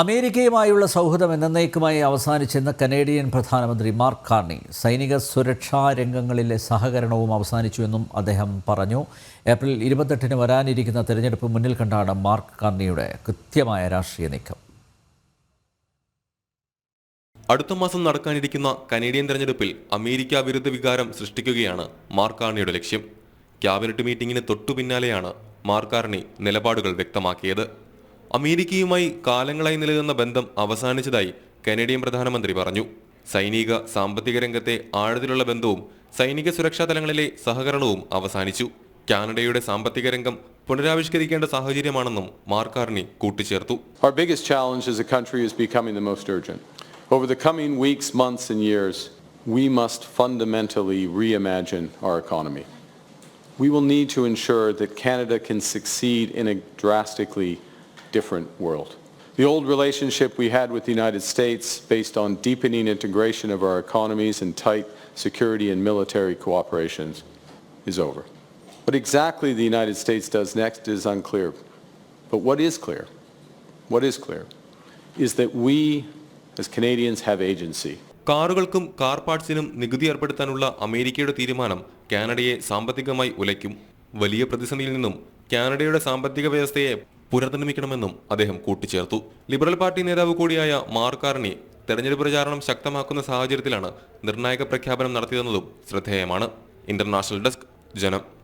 അമേരിക്കയുമായുള്ള സൗഹൃദം എന്നേക്കുമായി അവസാനിച്ചെന്ന് കനേഡിയൻ പ്രധാനമന്ത്രി മാർക്ക് കാർണി സൈനിക സുരക്ഷാ രംഗങ്ങളിലെ സഹകരണവും അവസാനിച്ചുവെന്നും അദ്ദേഹം പറഞ്ഞു. ഏപ്രിൽ ഇരുപത്തെട്ടിന് വരാനിരിക്കുന്ന തെരഞ്ഞെടുപ്പ് മുന്നിൽ കണ്ടാണ് മാർക്ക് കാർണിയുടെ കൃത്യമായ രാഷ്ട്രീയ നീക്കം. അടുത്ത മാസം നടക്കാനിരിക്കുന്ന കനേഡിയൻ തെരഞ്ഞെടുപ്പിൽ അമേരിക്ക വിരുദ്ധ വികാരം സൃഷ്ടിക്കുകയാണ് മാർക്ക് കാർണിയുടെ ലക്ഷ്യം. ക്യാബിനറ്റ് മീറ്റിംഗിന് തൊട്ടു പിന്നാലെയാണ് നിലപാടുകൾ വ്യക്തമാക്കിയത്. അമേരിക്കയുമായി കാലങ്ങളായി നിലനിന്ന ബന്ധം അവസാനിച്ചതായി കനേഡിയൻ പ്രധാനമന്ത്രി പറഞ്ഞു. സൈനിക സാമ്പത്തിക രംഗത്തെ ആഴത്തിലുള്ള ബന്ധവും സൈനിക സുരക്ഷാ തലങ്ങളിലെ സഹകരണവും അവസാനിച്ചു. കാനഡയുടെ സാമ്പത്തിക രംഗം പുനരാവിഷ്കരിക്കേണ്ട സാഹചര്യമാണെന്നും മാർക്കാർണി കൂട്ടിച്ചേർത്തു. Over the coming weeks, months, and years, we must fundamentally reimagine our economy. We will need to ensure that Canada can succeed in a drastically different world. The old relationship we had with the United States, based on deepening integration of our economies and tight security and military cooperations, is over. What exactly the United States does next is unclear. But what is clear, what is clear, is that we as Canadians have agency. കാറുകൾക്കും car പാർട്സിനും നികുതി ഏർപ്പെടുത്താനുള്ള അമേരിക്കയുടെ തീരുമാനം കാനഡയെ സാമ്പത്തികമായി ഉലയ്ക്കും വലിയ പ്രതിസന്ധിയിൽ നിന്നും കാനഡയുടെ സാമ്പത്തിക വ്യവസ്ഥയെ പുനർനിർമ്മിക്കണമെന്നും അദ്ദേഹം കൂട്ടിച്ചേർത്തു. ലിബറൽ പാർട്ടി നേതാവ് കൂടിയായ മാർക്കാർണി തെരഞ്ഞെടുപ്പ് പ്രചാരണം ശക്തമാക്കുന്ന സാഹചര്യത്തിലാണ് നിർണായക പ്രഖ്യാപനം നടത്തിയതെന്നതും ശ്രദ്ധേയമാണ്. ഇന്റർനാഷണൽ ഡെസ്ക് ജനം.